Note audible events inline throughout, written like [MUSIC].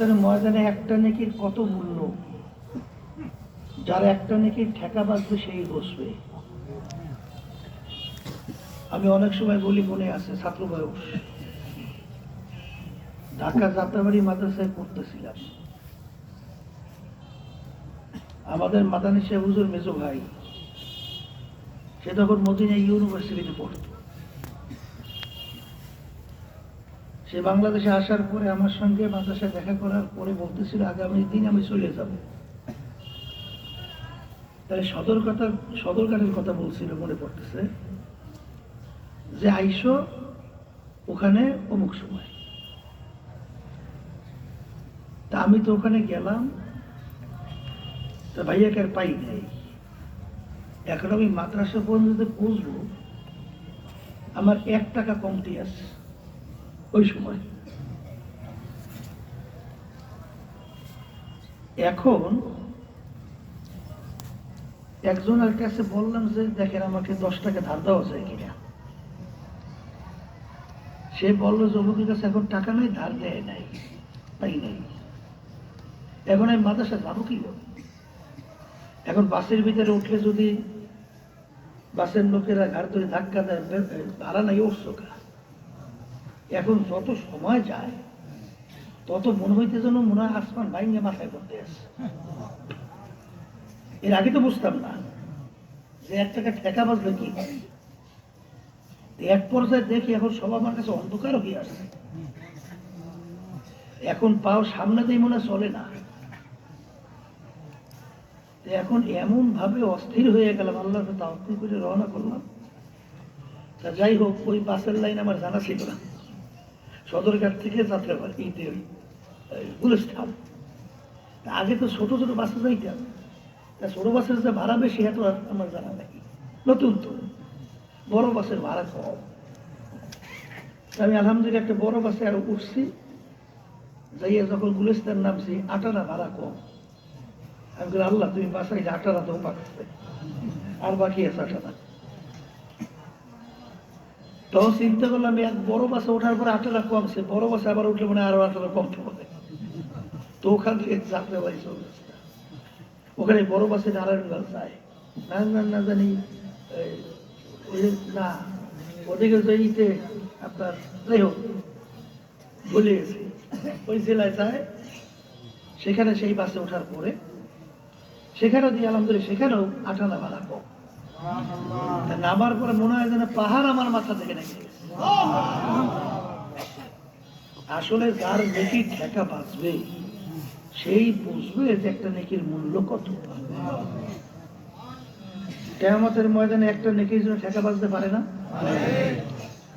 তাহলে ময়দানে একটা নেকির কত মূল্য? যার একটা নেকির ঠেকা বাঁচবে সেই বসবে। আমি অনেক সময় বলি, মনে আছে, ছাত্র বয়স। ঢাকা যাত্রাবাড়ি মাদ্রাসায় পড়তেছিলাম। আমাদের মাদানী সাহেব হুজুর মেজো ভাই, সে তখন মদিনা ইউনিভার্সিটিতে পড়তো। সে বাংলাদেশে আসার পরে আমার সঙ্গে মাদ্রাসায় দেখা করার পরে বলতেছিল আগামী দিন আমি চলে যাব। তাহলে সদরঘাটা সদরঘাটের কথা বলছিল, মনে পড়তেছে যে, আইসো ওখানে অমুক সময়। তা আমি তো ওখানে গেলাম, তা ভাইয়াকে আর পাই নাই। এখন আমি মাদ্রাসা পর্যন্ত পৌঁছবো, আমার এক টাকা কমতি আছে। ওই সময়। এখন একজনের কাছে বললাম যে, দেখেন, আমাকে দশ টাকা ধার দেওয়া যায় কিনা? সে বলল যুবকের কাছে এখন টাকা নাই, ধার দেয় নাই, পাই নাই। এখন আমি মাদ্রাসা যাব কি? এখন বাসের ভিতরে উঠলে যদি বাসের লোকেরা ঘাড় ধরে ধাক্কা দেয় ভাড়া নাই কা এখন যত সময় যায়, তত মনে হইতে যেন মনে হয় আসমান ভাইঙ্গে মাথায় করতে আসে এর আগে তো বুঝতাম না যে এক টাকা ঠেকা বাজবে কি? এক পর্যায়ে দেখি এখন সব আমার কাছে অন্ধকার হয়ে আসছে। এখন পাও সামনে দিয়ে মনে চলে না। এখন এমন ভাবে অস্থির হয়ে গেলাম আল্লাহ তাওয়াক্কুল করে রওনা করলাম। তা যাই হোক, ওই বাসের লাইন আমার জানা ছিল না। সদরঘাট থেকে যাত্রাবাড়ি ইতে গুলস্থান। আগে তো ছোট ছোট বাসে যাইতাম। তা ছোট বাসের যে ভাড়া বেশি, এত আমার জানা নাই। নতুন তো। বড় বাসের ভাড়া কম। আমি আলহামদুলিল্লাহ একটা বড় বাসে আর উঠছি। যাইয়া যখন গুলিস্তান নামছি, আটানা ভাড়া কম। আমি আল্লাহ, তুমি বাসায় আটানা তো পাঠাচ্ছে আর বাকি আছে আটানা। তখন চিন্তা করলাম এক বড় বাসে ওঠার পরে আটানা কমছে বড় বাসে আবার উঠলে মানে আরও আটানা কমতে হবে। তো ওখান থেকে যাত্রা বাড়ি চলে। ওখানে বড় বাসে নারায়ণগঞ্জ যায়। নারায়ণগঞ্জ না জানি না, ওদিকে যাইতে আপনার যাই হোক ভুলে গেছি ওই জেলায় যায়। সেখানে সেই বাসে ওঠার পরে, সেখানেও দিয়ে আলহামদুলিল্লাহ, সেখানেও আটানা ভাড়া কম। নামার পরে মনে হয় যেন পাহাড় আমার মাথা থেকে গেছে। আসলে যার নেকি ঠেকা বাঁচবে, সেই বুঝবে যে একটা নেকির মূল্য কত। কেয়ামতের ময়দানে একটা নেকির জন্য ঠেকা বাঁচতে পারে না?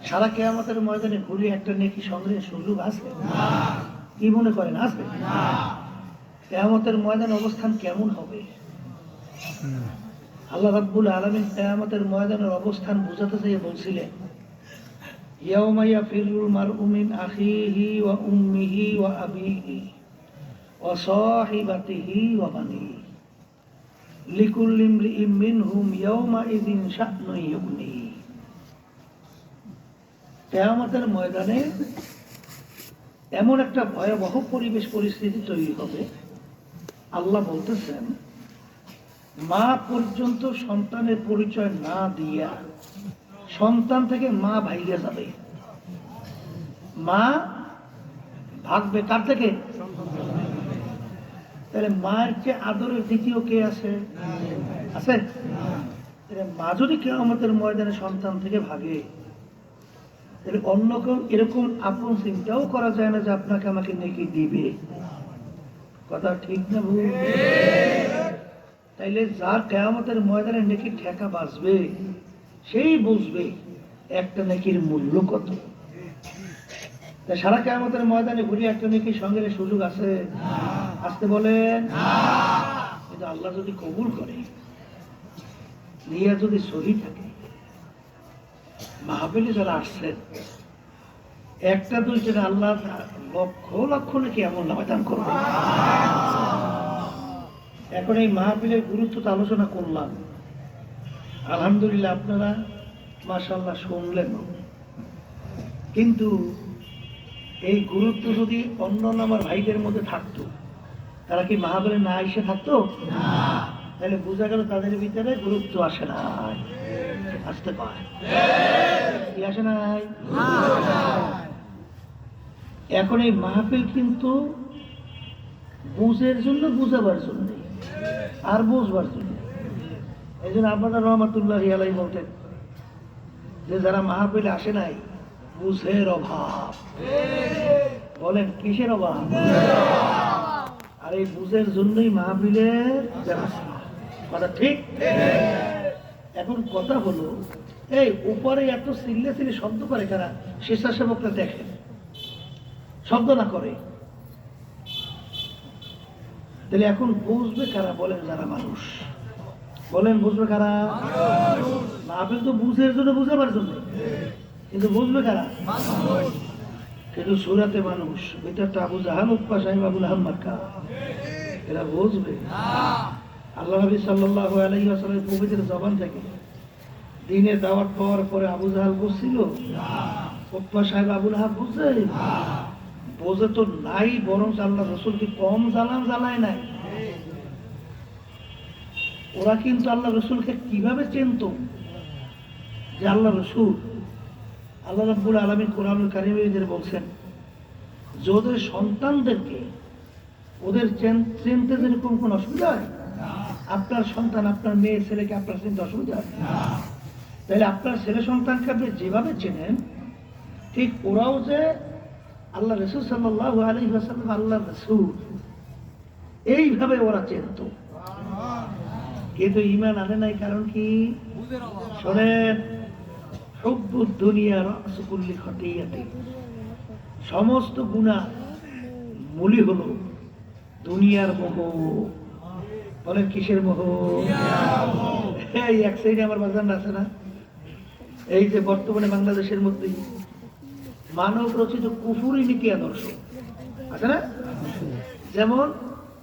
সারা কেয়ামতের ময়দানে ঘুরে একটা নেকি সংগ্রহের সুযোগ আছে? কি মনে করেন, আছে? কেয়ামতের ময়দানে অবস্থান কেমন হবে? আল্লাহ রাব্বুল আলামিন কিয়ামতের ময়দানের অবস্থান বোঝাতে চেয়ে বলছিলেন, ইয়াউমা ইয়াফিরুল মারউ আখিহি ওয়া উম্মিহি ওয়া কিয়ামতের ময়দানে এমন একটা ভয়াবহ পরিবেশ, পরিস্থিতি তৈরি হবে। আল্লাহ বলতেছেন মা পর্যন্ত সন্তানের পরিচয় না দিয়া সন্তান থেকে মা ভাইগে যাবে। মা ভাগবে কার থেকে? তাহলে মায়ের চেয়ে আদরের দ্বিতীয় কে আছে? আছে? মা যদি কেউ আমাদের ময়দানে সন্তান থেকে ভাগে, তাহলে অন্য কেউ এরকম আপন চিন্তাও করা যায় না যে আপনাকে আমাকে নেকি দিবে। কথা ঠিক না ভুল? তাইলে যার কেয়ামতের ময়দানে নাকি ঠেকা বাঁচবে, সেই বুঝবে একটা নেকির মূল্য কত। তা সারা কেয়ামতের ময়দানে ঘুরে একটা নেকির সঙ্গে সুযোগ আছে? আসতে বলেন। কিন্তু আল্লাহ যদি কবুল করে, নিয়ে যদি সহি থাকে, মাহফিলে যারা আসছেন, একটা দুইটা আল্লাহ লক্ষ লক্ষ নাকি এমন নামাদান করবে। এখন এই মাহফিলের গুরুত্ব তো আলোচনা করলাম। আলহামদুলিল্লাহ আপনারা মাশাল্লাহ শুনলেন। কিন্তু এই গুরুত্ব যদি অন্য অন্য আমার ভাইদের মধ্যে থাকতো, তারা কি মাহাবলে না এসে থাকতো? তাহলে বোঝা গেল তাদের ভিতরে গুরুত্ব আসে না আসতে পারে। কি আসে নাই? এখন এই মাহফিল কিন্তু বুঝের জন্য, বুঝাবার জন্য। আর বুঝবার জন্য। এই জন্য আপনারা রহমতুল্লাহ আলাই বলতেন যে যারা মাহফিলে আসে নাই, বুঝের অভাব। বলেন, কিসের অভাব? আর এই বুঝের জন্যই মাহফিলের কথা ঠিক? এখন কথা হলো, এই উপরে এত সিল্লে সিলে শব্দ করে কারা? স্বেচ্ছাসেবকরা দেখেন। শব্দ না করে। তাহলে এখন বুঝবে কারা বলেন যারা মানুষ। বলেন, বুঝবে কারা? মাহফিল তো বুঝের জন্য বুঝাবার জন্য। কিন্তু বুঝবে কারা? কিন্তু সুরাতে মানুষ ভিতরটা আবু জাহান উৎপা সাহেব আবুল আহম্মদ কা এরা বুঝবে। আল্লাহ নবী সাল্লাল্লাহু আলাইহি ওয়াসাল্লামের পবিত্র জবান থেকে দিনের দাওয়াত পাওয়ার পরে আবু জাহাল বুঝছিল? উৎপা সাহেব আবুল আহাব বুঝছে? বোঝে তো নাই বরং আল্লাহ রসুলকে কম জ্বালান জ্বালায় নাই। ওরা কিন্তু আল্লাহ রসুলকে কীভাবে চিনত? যে আল্লাহ রসুল, আল্লাহ রাব্বুল আলমী কোরআনুল কারিমের বলছেন যে ওদের সন্তানদেরকে, ওদের চেন- চিনতে যেরকম কোনো অসুবিধা হয়? আপনার সন্তান, আপনার মেয়ে, ছেলেকে আপনার চিনতে অসুবিধা হয়? তাহলে আপনার ছেলে সন্তানকে আপনি যেভাবে চেনেন, ঠিক ওরাও যে আল্লাহ রসুল সাল্লাহ আলী হাসাল্লাম আল্লাহ রসুল। এইভাবে ওরা চেনত। কিন্তু ইমান আনে নাই কারণ কি? শোনেন সমস্ত গুণা মূলই হলো দুনিয়ার মোহ। বলেন কিসের মোহ? এই এক সাইডে আমার বাজার আছে না? এই যে বর্তমানে বাংলাদেশের মধ্যে মানব রচিত কুফুরি নীতি আদর্শ। আছে না? যেমন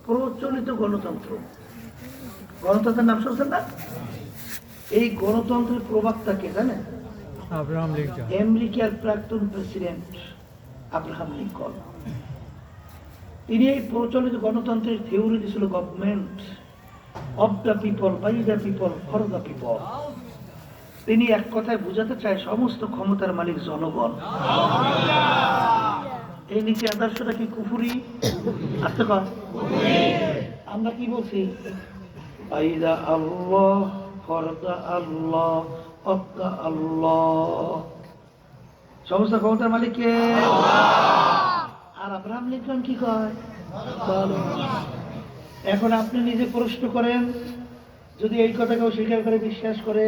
প্রচলিত গণতন্ত্র। গণতন্ত্রের নাম শুনছেন না? এই গণতন্ত্রের প্রবক্তা কে জানেন? Abraham Lincoln. আমেরিকার প্রাক্তন প্রেসিডেন্ট আব্রাহাম লিঙ্কন। তিনি এই প্রচলিত গণতন্ত্রের থিওরি দিয়েছিল government of the people by the people for the people. তিনি এক কথায় বুঝাতে চায় সমস্ত ক্ষমতার মালিক জনগণ। এই নীতি আদর্শটা কি কুফুরি? আসতে কর। আমরা কি বলছি? বাইদা আল্লাহ ফরদা আল্লাহ অব্দা আল্লাহ। সমস্ত ক্ষমতার মালিক কে? আর আব্রাহাম লিঙ্কন কি কয়? এখন আপনি নিজে প্রশ্ন করেন যদি এই কথাকে স্বীকার করে বিশ্বাস করে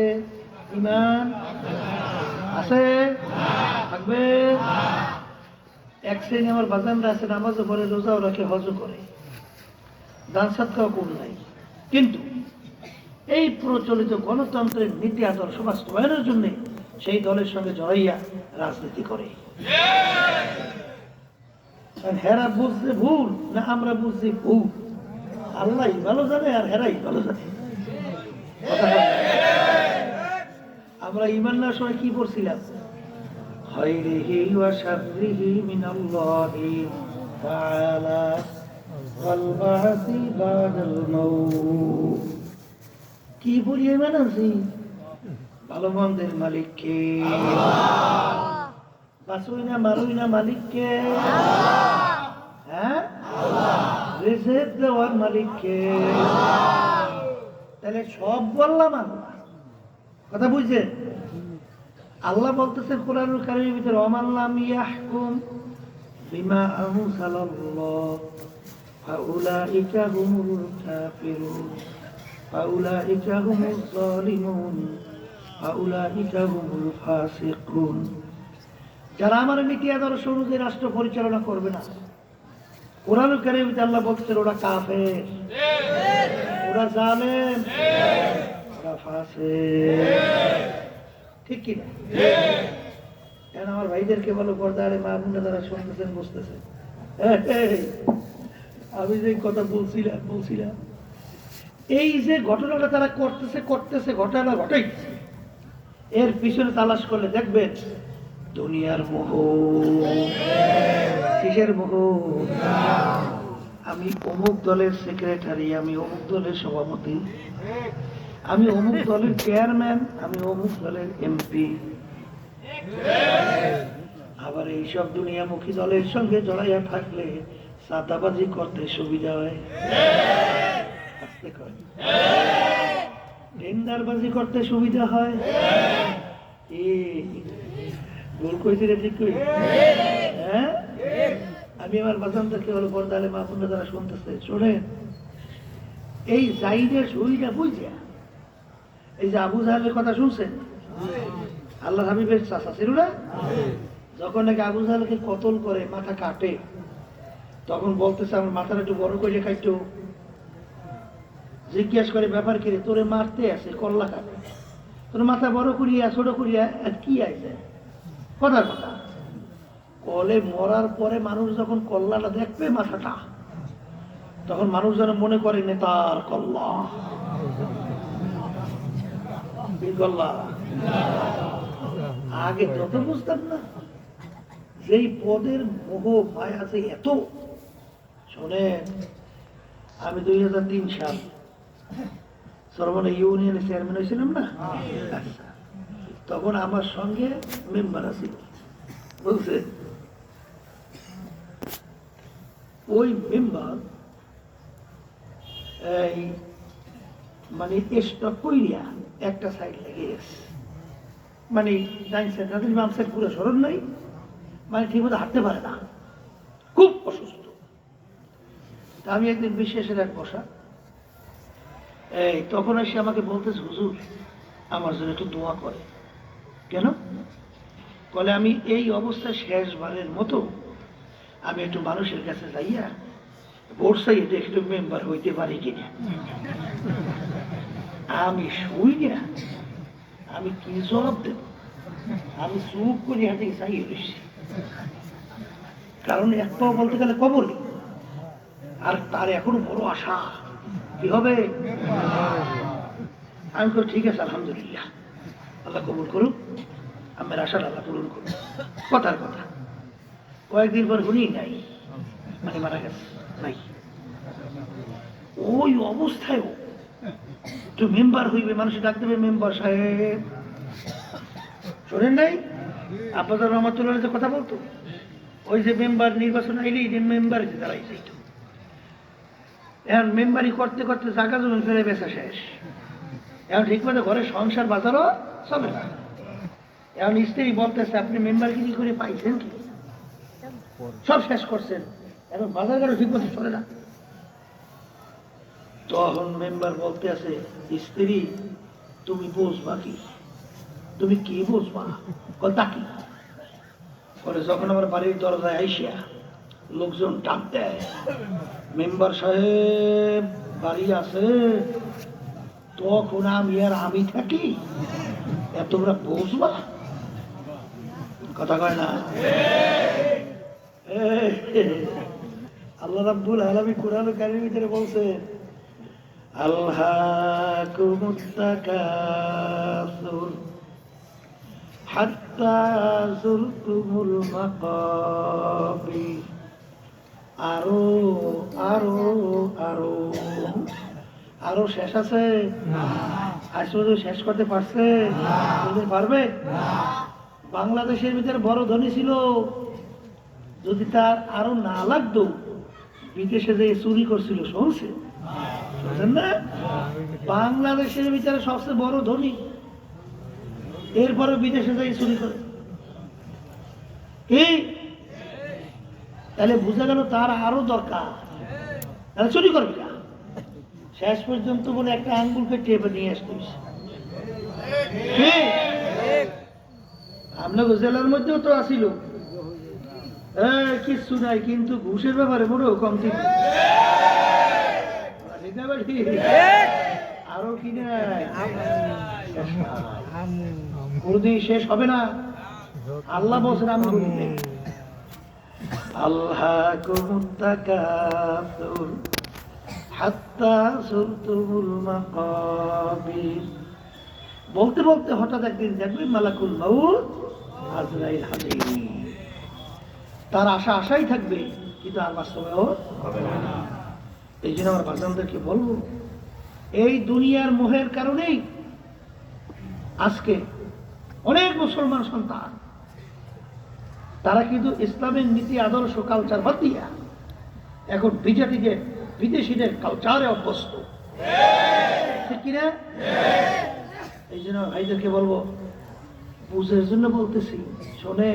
ইমান আছে? থাকবে? এক শ্রেণি আমার বাজানরা আছে, নামাজও করে রোজাও রাখে, হজও করে। দান সাতকাও কোন নাই। কিন্তু এই প্রচলিত গণতন্ত্রের নীতি, আদর্শ বাস্তবায়নের জন্য সেই দলের সঙ্গে জড়াইয়া রাজনীতি করে। হেরা বুঝছে ভুল, না আমরা বুঝছি ভুল। আল্লাহ ভালো জানে আর হেরাই ভালো জানে। কথা। আমরা ইমান না সময় কি পড়ছিলাম? কি বলি ইমান আছি ভালো মন্দের মালিক কে বাসুই না মারুই না মালিক কে হ্যাঁ দেওয়ার মালিক কে তাহলে সব বললাম আল্লাহ কথা বুঝছে? আল্লাহ বলতেছে কোরআনুল কারিমের ভিতরে অমাল্লাম ইয়াহকুম বিমা আনজালাল্লাহ ফাউলাইকা হুমুল কাফিরুন ফাউলাইকা হুমুজ জালিমুন ফাউলাইকা হুমুল ফাসিকুন। যারা আমার নীতি আদর্শ অনুযায়ী রাষ্ট্র পরিচালনা করবে না কোরআনুল কারিমের ভিতরে আল্লাহ বলছেন ওরা কাফের। ওরা জালেম। ফাসিক ঠিক কি না আমার ভাইদেরকে বলো, পর্দারে মা বোনরা যারা শুনতেছেন, বুঝতেছেন? আমি যে কথা বলছিলাম বলছিলাম, এই যে ঘটনাটা তারা করতেছে করতেছে, ঘটনা ঘটাইছে এর পিছনে তালাশ করলে দেখবেন, দুনিয়ার মোহ কিসের মোহ আমি অমুক দলের সেক্রেটারি আমি অমুক দলের সভাপতি। আমি অমুক দলের চেয়ারম্যান আমি অমুক দলের এমপি আবার এইসব দুনিয়ামুখী দলের সঙ্গে জড়াইয়া থাকলে সাদাবাজি করতে সুবিধা হয়। আস্তে। টেন্ডারবাজি করতে সুবিধা হয়। ভুল কইছি রে ঠিক কই? হ্যাঁ? আমি আমার বাজানদেরকে হলো পর্দালে মা যারা শুনতেছে, শোনেন, এই জাইদের শরীরটা বুঝিয়া এই যে আবু জাহালের কথা শুনছেন? আল্লাহ হাবিবের চাষা ছিল না যখন নাকি আবু জাহালকে কতল করে, মাথা কাটে, তখন বলতেছে, আমার মাথাটা একটু বড় করে খাইতো। জিজ্ঞেস করে, ব্যাপার কি রে? তোরে মারতে আছে, কল্লা কাটে। তোর মাথা বড় করিয়া, ছোট করিয়া, আর কি আইছে? কথার কথা। কলে মরার পরে মানুষ যখন কল্লাটা দেখবে, মাথাটা, তখন মানুষ যেন মনে করে, নেতার কল্লা। আগে যত বুঝতাম না, যেই পদের মোহ মায়া যে এত, শোনেন, আমি দুই হাজার তিন সাল সরবনে ইউনিয়নের চেয়ারম্যান হয়েছিলাম না আচ্ছা। তখন আমার সঙ্গে মেম্বার আছে বুঝছে ওই মেম্বার মানে স্টক কইরিয়া একটা সাইড লেগে গেছে মানে ডাইন সাইড তাদের বাম সাইড পুরো সরল নাই। মানে ঠিকমতো হাঁটতে পারে না। খুব অসুস্থ। তা আমি একদিন বিশ্বাসের এক বসা। এই তখন এসে আমাকে বলতেছে, হুজুর, আমার জন্য একটু দোয়া করে। কেন? বলে, আমি এই অবস্থায় শেষবারের মতো আমি একটু মানুষের কাছে যাইয়া ভোট চাইতে একটু মেম্বার হইতে পারি কিনা? আমি শুই না আমি কি জবাব দেব? আমি চুপ করে হাতে চাই রয়েছি কারণ এক পাও বলতে গেলে কবরই আর তার এখনও বড় আশা। কি হবে? আমি তো ঠিক আছে, আলহামদুলিল্লাহ। আল্লাহ কবুল করুক। আমার আশার আল্লাহ পূরণ করুক। কথার কথা। কয়েকদিন পর উনি নাই। মানে মারা গেছে। নাই। ওই অবস্থায়ও তো মেম্বার হইবে, মানুষ ডাক দেবে মেম্বার সাহেব। শোনেন নাই? আব্বাজার রহমতুল্লাহ যে কথা বলতো। ওই যে মেম্বার নির্বাচন আইলেই যে মেম্বার দাঁড়াই যাইত। এখন মেম্বারি করতে করতে জায়গা জমি ফেলে বেচা শেষ। এখন ঠিক মতো ঘরে সংসার বাজারও চলে না। এখন স্ত্রী বলতেছে, আপনি মেম্বার কি করে পাইছেন কি? সব শেষ করছেন। এখন বাজার ঘরে ঠিক মতো চলে না। তখন মেম্বার বলতে আছে, স্ত্রী, তুমি বুঝবা কি? তুমি কি বুঝবা তা কি? পরে যখন আমার বাড়ির দরজায় আইসিয়া লোকজন ডাক দেয়, মেম্বার সাহেব, বাড়ি আছে? তখন আমি আর আমি থাকি? তোমরা বুঝবা? কথা কয় না? আল্লাহ রাব্বুল আলামিন কোরআন কারীমের ভিতরে বলছে আল্লাহ কুমুত্তাকাসুর হাত্তা জুরতুমুল মাকাবির আরও আরও আরও। আরও শেষ আছে? পর্যন্ত শেষ করতে পারছে? বলতে পারবে? বাংলাদেশের ভিতরে বড় ধনী ছিল। যদি তার আরও না লাগতো বিদেশে যে চুরি করছিল শুনছে না? বাংলাদেশের বিচারে সবচেয়ে বড় ধনী। এরপরে বিদেশে যাই চুরি করে। কি তাহলে বোঝা গেল তার আরও দরকার। তাহলে চুরি করবি না। শেষ পর্যন্ত বলে একটা আঙ্গুলকে টেপে নিয়ে আসতে? আপনাকে জেলার মধ্যেও তো আসিল। কিচ্ছু নাই, কিন্তু ঘুষের ব্যাপারে মোটেও কম ঠিক আরও কি শেষ হবে না। আল্লাহ বলছেন, আমি বলি। আল্লাহ বলতে বলতে হঠাৎ একদিন দেখবেন মালাকুল তার আশা আশাই থাকবে, কিন্তু আর বাস্তবেও হবে না। এই জন্য আমার বাজানদেরকে বলব, এই দুনিয়ার মোহের কারণেই আজকে অনেক মুসলমান সন্তান, তারা কিন্তু ইসলামের নীতি, আদর্শ কালচার বাদ দিয়া এখন বিজেপিদের বিদেশিদের কালচারে অভ্যস্ত। ঠিক এই জন্য ভাইদেরকে বলব, বুঝের জন্য বলতেছি শোনে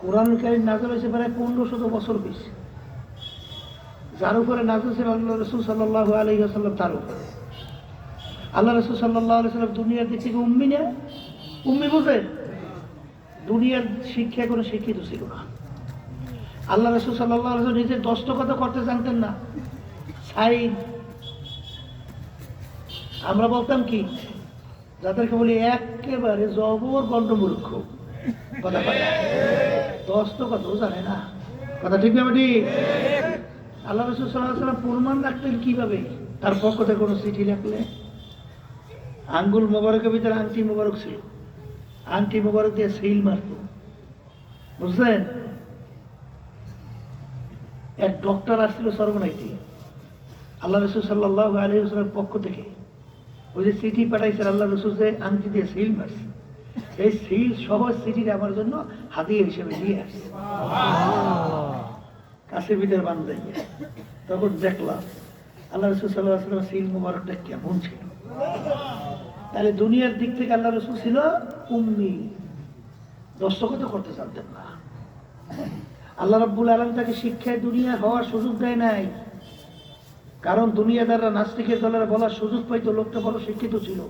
কোরআন কারিম নাজল হয়েছে প্রায় পনেরো শত বছর বেশি। যার উপরে নাজল আল্লাহ রসুল সাল্লাহ আলী আসাল্লাম তার উপরে। আল্লাহ রসুল সাল্লাহ আলি দুনিয়ার দিক থেকে উম্মি না? উম্মি বোঝে? দুনিয়ার শিক্ষা কোনো শিক্ষিত ছিল না। আল্লাহ রসুল সাল্লাহ আলি নিজের দস্তগত করতে জানতেন না। সাইন আমরা বলতাম কি, যাদেরকে বলি একেবারে জবর গণ্ডমূর্খ কথা কথা দস্তগত জানে না। কথা ঠিক না ঠিক আল্লাহ রসুল সাল্লাহ সাল্লাম প্রমাণ রাখতেন কীভাবে? তার পক্ষ থেকে কোনো চিঠি লিখলে আঙ্গুল মোবারকের ভিতরে আংটি মোবারক ছিল। আংটি মোবারক দিয়ে সিল মারত। বুঝলেন? এক ডক্টর আসছিল সর্বনাইটি আল্লাহ রসুল সাল্লাহ আলহিমের পক্ষ থেকে। ওই যে চিঠি পাঠাইছেন আল্লাহ রসুল যে আংটি দিয়ে সিল মারছে। এই সিল সহজ চিঠিটা আমার জন্য হাতিয়ে হিসেবে নিয়ে আসছে। কাছে ভিতরে বান্ধে তখন দেখলাম, আল্লাহ রসুল সাল্লাহ সাল্লাম সিল মুবারকটা কেমন ছিল। তাহলে দুনিয়ার দিক থেকে আল্লাহ রসুল ছিল উম্মি। দস্তগত করতে জানতেন না। আল্লাহ রব্বুল আলম তাকে শিক্ষায় দুনিয়া হওয়ার সুযোগ দেয় নাই। কারণ দুনিয়াদাররা নাস্তিকের দলের বলার সুযোগ পাইতো, লোকটা বড় শিক্ষিত ছিল।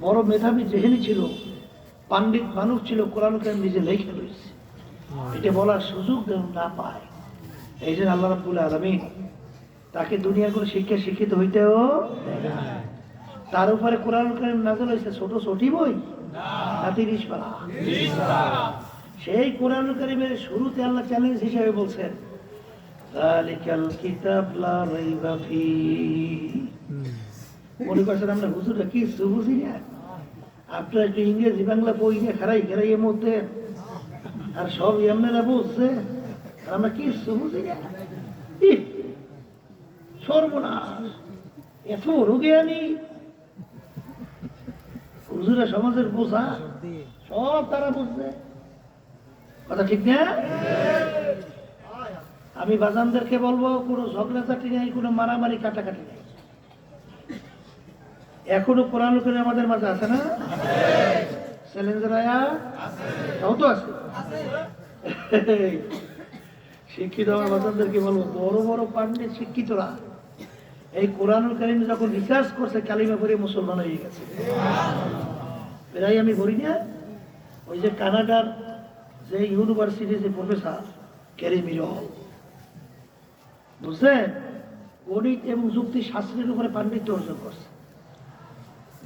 বড় মেধাবী জেহেনি ছিল। পাণ্ডিত মানুষ ছিল কোরআন নিজে লেখে রয়েছে। এটা বলার সুযোগ যেন না পায়। এই জন্য আল্লাহ রাবুল আলমী তাকে দুনিয়ার কোনো শিক্ষা শিক্ষিত হইতেও তার উপরে কোরআন কারিম নাজল হয়েছে ছোট ছোটি বই না তিরিশ পারা। সেই কোরআন কারিমের শুরুতে আল্লাহ চ্যালেঞ্জ হিসেবে বলছেন কিতাব লা রাইবা ফীহ মনে করছেন আমরা হুজুরটা কি বুঝি না? আপনার একটু ইংরেজি বাংলা বই নিয়ে খারাই খারাই এর মধ্যে আর সব এমনেরা বুঝছে? আমরা কি বুঝি না। সর্বনাশ। এত রোগে আনি হুজুরা সমাজের বোঝা। সব তারা বুঝছে। কথা ঠিক না? আমি বাজানদেরকে বলব, কোনো ঝগড়াঝাটি নাই, কোনো মারামারি কাটাকাটি নাই। এখনও কোরআন করে আমাদের মাঝে আছে না? চ্যালেঞ্জারায়া তাও তো আছে। [LAUGHS] শিক্ষিত আমার বাচ্চাদেরকে বলব? বড় বড় পান্ডিত শিক্ষিতরা। এই কোরআনুল কারিম যখন রিসার্চ করছে, কালিমা করে মুসলমান হয়ে গেছে। প্রায় আমি বলি না, ওই যে কানাডার যে ইউনিভার্সিটির যে প্রফেসর ক্যারি মিরল বুঝলেন? গণিত এবং যুক্তি শাস্ত্রের উপরে পাণ্ডিত্য অর্জন করছে।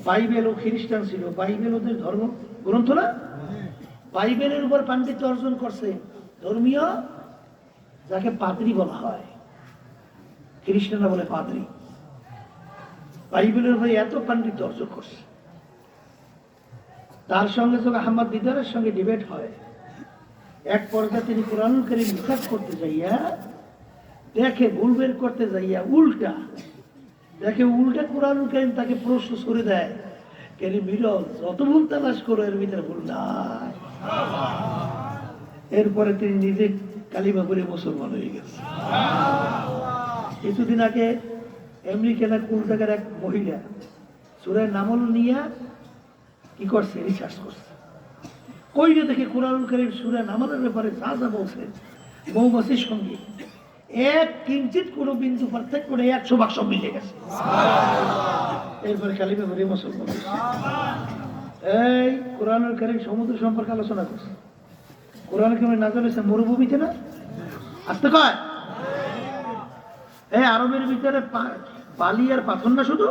বাইবেল ও খ্রিস্টান ছিল। বাইবেল ওদের ধর্ম, গ্রন্থ না? বাইবেলের উপর পাণ্ডিত্য অর্জন করছে ধর্মীয়, যাকে পাদ্রি বলা হয়। খ্রিস্টানরা বলে পাদ্রি। বাইবেলের উপরে এত পাণ্ডিত্য অর্জন করছে। তার সঙ্গে যখন আহমদ দিদারের সঙ্গে ডিবেট হয়। এক পর্যায়ে তিনি কোরআনুল করিম করতে যাইয়া, দেখে ভুল বের করতে যাইয়া উল্টা, দেখে উল্টা কোরআনুল করিম তাকে প্রশ্ন সরে দেয়। কেন মিরল যত ভুল তালাশ করো, এর ভিতরে ভুল নাই। এরপরে তিনি নিজে কালিমা করে মুসলমান হয়ে গেছে। কিছুদিন আগে আমেরিকার কোন জায়গার এক মহিলা সুরের নামল নিয়ে কি করছে? রিসার্চ করছে। কইলে দেখে কোরআন করিম সুরে নামাজের ব্যাপারে যা যা বলছে, মৌমাছির সঙ্গে এক কিঞ্চিত কোনো বিন্দু পার্থক্য করে একশো বাক্স মিলে গেছে। এরপরে কালিমা ভরে মুসলমান। এই কোরআনুল করিম সমুদ্র সম্পর্কে আলোচনা করছে। কোরআন করিম নাজল হয়েছে মরুভূমিতে না? আসতে কয়? এই আরবের ভিতরে বালি আর পাথর না শুধু?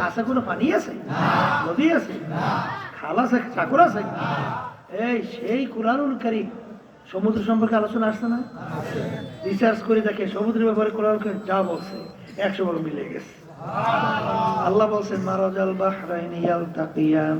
কাছে কোনো পানি আছে? নদী আছে? খাল আছে? চাকর আছে? এই সেই কোরআনুল কারিম সমুদ্র সম্পর্কে আলোচনা আসছে না? রিসার্চ করে দেখে সমুদ্রের ব্যাপারে কোরআন যা বলছে, একশো বড় মিলে গেছে। আল্লাহ বলছেন মারাজাল বাহরাইন ইয়ালতাকিয়ান।